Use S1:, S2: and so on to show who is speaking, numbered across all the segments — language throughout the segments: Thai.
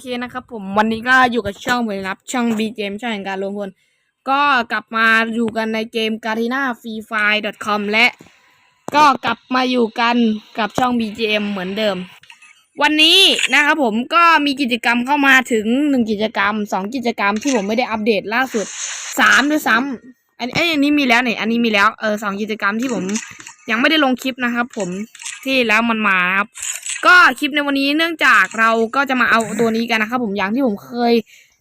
S1: เคนะครับผมวันนี้ก็อยู่กับช่องเหมือนรับช่อง BGM ช่องแห่งการรวมพลก็กลับมาอยู่กันในเกม g a r i n a f r e e f i r e c o m และก็กลับมาอยู่กันกับช่อง BGM เหมือนเดิม วันนี้นะครับผมก็มีกิจกรรมเข้ามาถึงหนึ่งกิจกรรมสองกิจกรรมที่ผมไม่ได้อัปเดตล่าสุดสามด้วยซ้ำอันอ้ยอันนี้มีแล้วเนี่ยอันนี้มีแล้วเออสองกิจกรรมที่ผมยังไม่ได้ลงคลิปนะครับ ผมที่แล้วมันมาครับ ก็คลิปในวันนี้เนื่องจากเราก็จะมาเอาตัวนี้กันนะครับผมอย่างที่ผมเคย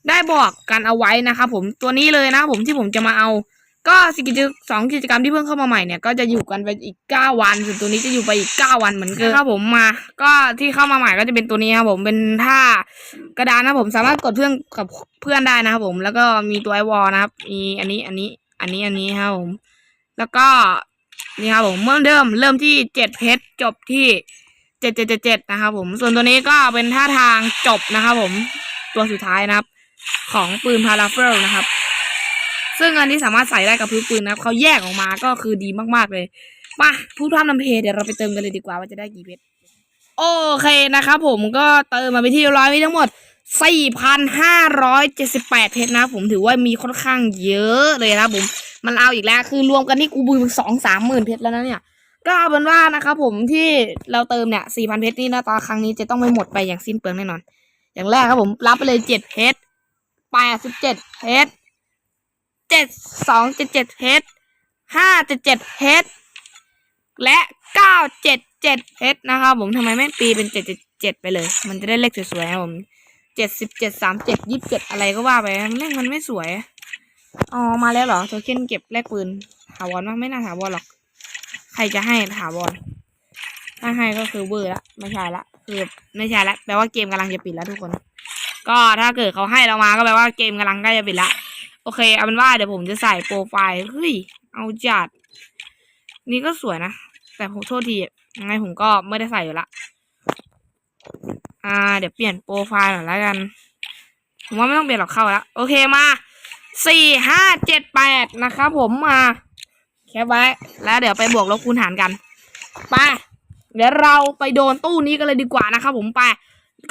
S1: ได้บอกกันเอาไว้นะครับผมตัวนี้เลยนะผมที่ผมจะมาเอา ก็สิกิจสองกิจกรรมที่เพิ่งเข้ามาใหม่เนี่ยก็จะอยู่กันไปอีกเก้าวันส่วนตัวนี้จะอยู่ไปอีกเก้าวันเหมือนกันครับผมมา ก็ที่เข้ามาใหม่ก็จะเป็นตัวนี้ครับผมเป็นท่ากระดานนะผมสามารถกดเพื่อนกับเพื่อนได้นะครับผมแล้วก็มีตัวไอวอลนะครับมีอันนี้อันนี้อันนี้อันนี้ครับผม แล้วก็นี่ครับผมเมื่อเดิมเริ่มที่เจ็ดเพชรจบที่ เจ็ดเจ็ดเจ็ดเจ็ดนะครับผม ส่วนตัวนี้ก็เป็นท่าทางจบนะครับผม ตัวสุดท้ายนะครับ ของปืนพาราเฟลนะครับ ซึ่งอันนี้สามารถใส่ได้กับพื้นปืนนะครับเขาแยกออกมาก็คือดีมากๆเลย มาผู้ท่านนำเพเดี๋ยวเราไปเติมกันเลยดีกว่าว่าจะได้กี่เพชร โอเคนะครับผมก็เติมมาไปที่ร้อยมีทั้งหมด 4,578 เพชรนะครับผมถือว่ามีค่อนข้างเยอะเลยนะครับผม มันเอาอีกแล้วคือรวมกันที่กูบูมสองสามหมื่นเพชรแล้วนะเนี่ย ก็เอาเป็นว่านะครับผมที่เราเติมเนี่ยสี่พันเพชรนี่นะตอนครั้งนี้จะต้องไม่หมดไปอย่างสิ้นเปลืองแน่นอน อย่างแรกครับผมรับไปเลยเจ็ดเพชรแปดสิบเจ็ดเพชรเจ็ดสองเจ็ดเจ็ดเพชรห้าเจ็ดเจ็ดเพชรและเก้าเจ็ดเจ็ดเพชรนะครับผมทำไมไม่ปีเป็นเจ็ดเจ็ดเจ็ดไปเลย มันจะได้เลขสวยๆครับผมเจ็ดสิบเจ็ดสามเจ็ดยิบเจ็ดอะไรก็ว่าไปเลขมันไม่สวยอ๋อมาแล้วเหรอโทเค็นเก็บแลกปืนถาวรมั้ยไม่น่าถาวรหรอก ใครจะให้ถาวรถ้าให้ก็คือเบอร์ละไม่ใช่ละ คือไม่ใช่ละแปลว่าเกมกำลังจะปิดแล้วทุกคน ก็ถ้าเกิดเขาให้เรามาก็แปลว่าเกมกำลังใกล้จะปิดละโอเคเอาเป็นว่าเดี๋ยวผมจะใส่โปรไฟล์เฮ้ยเอาจัด นี่ก็สวยนะ แต่ผมโทษทียังไงผมก็ไม่ได้ใส่อยู่ละอ่า เดี๋ยวเปลี่ยนโปรไฟล์หน่อยแล้วกันผมว่าไม่ต้องเปลี่ยนหรอกเข้าแล้วโอเคมาสี่ห้าเจ็ดแปดนะครับผมมา แคปไว้ แล้วเดี๋ยวไปบวกลบคูณหารกัน ไป เดี๋ยวเราไปโดนตู้นี้กันเลยดีกว่านะครับผมไป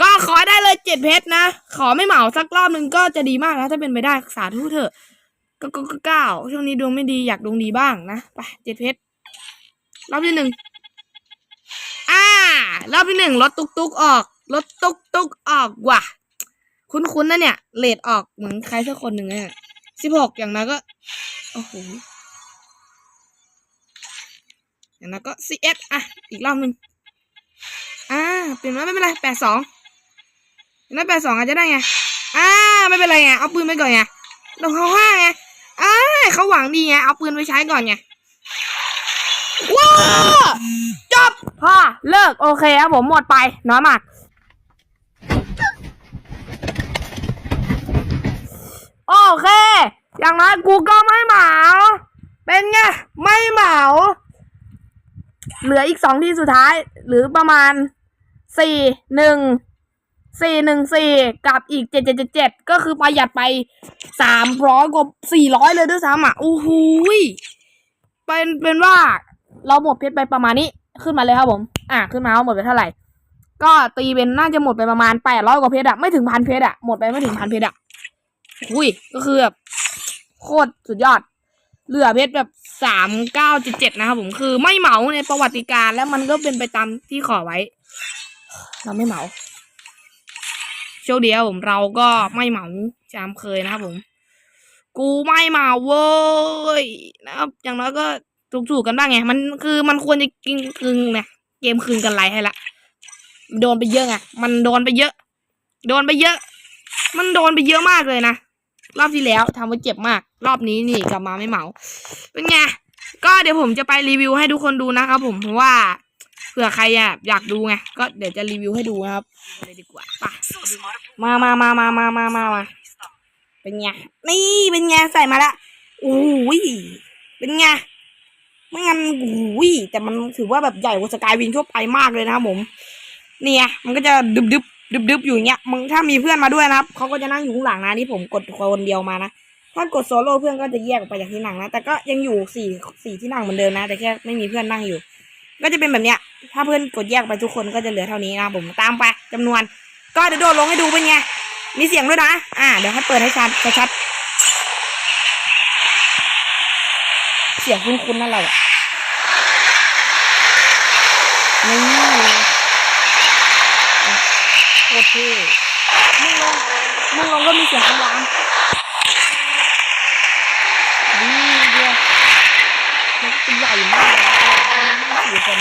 S1: ก็ขอได้เลยเจ็ดเพชรนะ ขอไม่เหมาสักรอบหนึ่งก็จะดีมากนะถ้าเป็นไปได้สาธุเถอะก็ก็ก็เก้าช่วงนี้ดวงไม่ดีอยากดวงดีบ้างนะ ไปเจ็ดเพชรรอบที่หนึ่งอ่ารอบที่หนึ่งรถตุกตุกออกรถตุกตุกออกว่ะ คุ้นๆนะเนี่ยเลดออกเหมือนใครสักคนหนึ่งเนี่ยสิบหกอย่างนั้นก็ โอ้โห อย่างนั้นก็ซีเอสอะ อีกรอบหนึ่งอ่าเปลี่ยนมาไม่เป็นไรแปดสองอย่างนั้นแปดสองอาจจะได้ไงอ่าไม่เป็นไรไงเอาปืนไปก่อนไงลงเขาห้าไงอ่าเขาหวังดีไงเอาปืนไปใช้ก่อนไงว้าวจบพอเลิกโอเคครับผมหมดไปน้อยมากโอเค อย่างน้อยกูก็ไม่เหมา เป็นไง ไม่เหมา เหลืออีกสองที่สุดท้าย หรือประมาณสี่หนึ่งสี่หนึ่งสี่กับอีกเจ็ดเจ็ดเจ็ดเจ็ดก็คือประหยัดไปสามร้อยกว่าสี่ร้อยเลยด้วยซ้ำอะโอ้โหยเป็นเป็นว่าเราหมดเพชรไปประมาณนี้ขึ้นมาเลยครับผม อะขึ้นมาว่าหมดไปเท่าไหร่ ก็ตีเป็นน่าจะหมดไปประมาณแปดร้อยกว่าเพชรอะไม่ถึงพันเพชรอะหมดไปไม่ถึงพันเพชรอะอุ้ยก็คือแบบโคตรสุดยอด เหลือเพชรแบบ สามเก้าเจ็ดเจ็ดนะครับผมคือไม่เหมาในประวัติการแล้วมันก็เป็นไปตามที่ขอไว้ เราไม่เหมาโชคดีครับผมเราก็ไม่เหมาจามเคยนะครับผม กูไม่เหมาเว้ยนะครับ อย่างน้อยก็ถูกๆกันบ้างไงมันคือมันควรจะกินคืนเนี่ยเกมคืนกันไรให้ละโดนไปเยอะไงมันโดนไปเยอะ โดนไปเยอะ มันโดนไปเยอะมากเลยนะรอบที่แล้วทำไว้เจ็บมากรอบนี้นี่กลับมาไม่เหมาเป็นไงก็เดี๋ยวผมจะไปรีวิวให้ทุกคนดูนะครับผมเพราะว่าเผื่อใครอยากดูไงก็เดี๋ยวจะรีวิวให้ดูนะครับเลยดีกว่าปมามามามามามามามาเป็นไงนี่เป็นไงใส่มาละโอ้ยเป็นไงไม่งั้นโอ้ยแต่มันถือว่าแบบใหญ่กว่าสกายวินทั่วไปมากเลยนะครับผม เนี่ยมันก็จะดึบดึบดึบดึบอยู่เงี้ยมึงถ้ามีเพื่อนมาด้วยนะครับเขาก็จะนั่งอยู่ข้างหลังนะที่ผมกดคนเดียวมานะ ถ้ากดโซโล่เพื่อนก็จะแยกออกไปจากที่นั่งนะ แต่ก็ยังอยู่สี่สี่ที่นั่งเหมือนเดิมนะ แต่แค่ไม่มีเพื่อนนั่งอยู่ ก็จะเป็นแบบเนี้ย ถ้าเพื่อนกดแยกไปทุกคนก็จะเหลือเท่านี้นะผมตามไปจำนวน ก็เดี๋ยวโดดลงให้ดูเป็นไง มีเสียงด้วยนะ อ่า เดี๋ยวให้เปิดให้ชัดชัด เสียงคุ้นๆนั่นแหละนี่โคตรเท่มึงลงมึงลงก็มีเสียงคำราม นี่เดียวมันใหญ่มากเลยนะสี่คน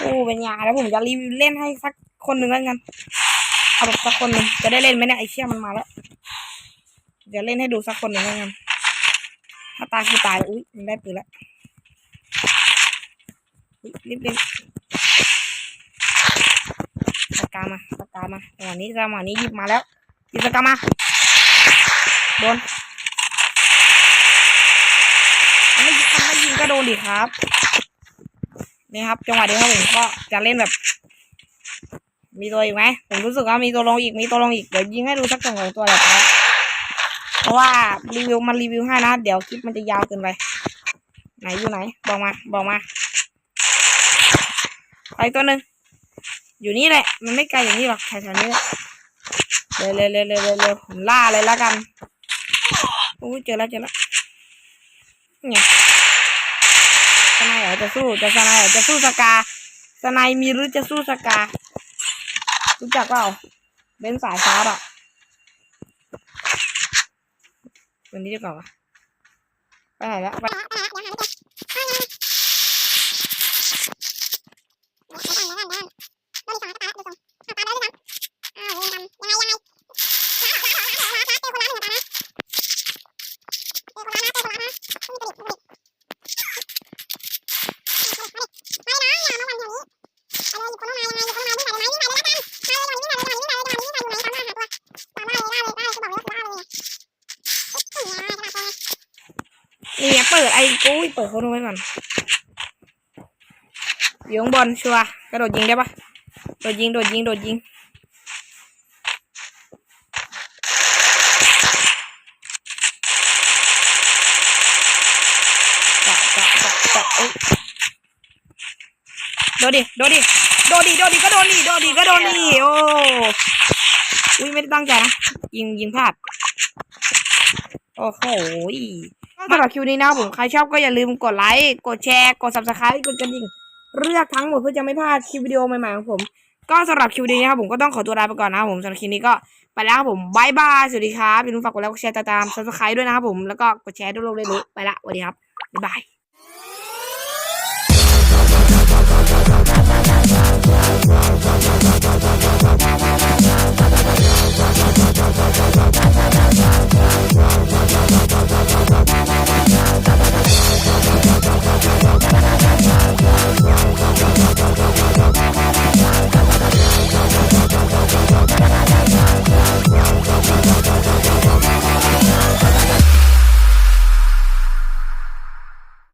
S1: โอ้เป็นยาแล้วผมจะรีวิวเล่นให้สักคนหนึ่งแล้วกันเอาแบบสักคนหนึ่งจะได้เล่นไหมเนี่ยไอเชี่ยมันมาแล้วเดี๋ยวเล่นให้ดูสักคนหนึ่งแล้วกันถ้าตายคือตายอุ้ยมันได้ปืนแล้วรีบเล่นสกามาสกามาจังหวะนี้จังหวะนี้หยิบมาแล้ว หยิบสกามาโดนไม่ทำไม่ยิงก็โดนดิครับนี่ครับจังหวะนี้ครับผมก็จะเล่นแบบ มีตัวอีกไหมผมรู้สึกว่ามีตัวลงอีกมีตัวลงอีกเดี๋ยวยิงให้ดูสักสองสองตัวแหละครับเพราะว่ารีวิวมันรีวิวให้นะเดี๋ยวคลิปมันจะยาวเกินไปไหนอยู่ไหน บอกมาบอกมาไปตัวหนึ่งอยู่นี่แหละ มันไม่ไกลอย่างนี้หรอกแถวๆนี้แหละ เร็วเร็วเร็วเร็วเร็วผมล่าเลยล้วกันโอ้เจอแล้วเจอแล้วเนี่ยสนายเหรอจะสู้จะสนายเหรอจะสู้สกาสนายมีหรือจะสู้สการู้จักเปล่าเบนสายฟ้าอะวันนี้ดีกว่าวะไปไหนแล้วไป นี่ไงเปิดไอ้กุ้ยเปิดเขาดูไว้ก่อนยงบนชัวกระโดดยิงได้ปะโดดยิง โดดยิง โดดยิงจะจะจะจะเอ้ยโดดดิโดดดิโดดดิโดดดิก็โดนดิโดดดิก็โดนดิโอ้อุ้ยไม่ได้ตั้งใจนะยิงยิงพลาดโอ้โหสำหรับคิวนี้นะผมใครชอบก็อย่าลืมกดไลค์กดแชร์กด subscribe กดกระดิ่งเลือกทั้งหมดเพื่อจะไม่พลาดคลิปวิดีโอใหม่ๆของผม ก็สำหรับคลิวนี้นะครับผมก็ต้องขอตัวลาไปก่อนนะครับผมสำหรับคลิปนี้ก็ไปแล้วครับผมบายบายสวัสดีครับอย่าลืมฝากกดไลค์กดแชร์ตาม subscribe ด้วยนะครับผมแล้วก็กดแชร์ด้วยโลกเลยไปละสวัสดีครับบ๊ายบาย Thank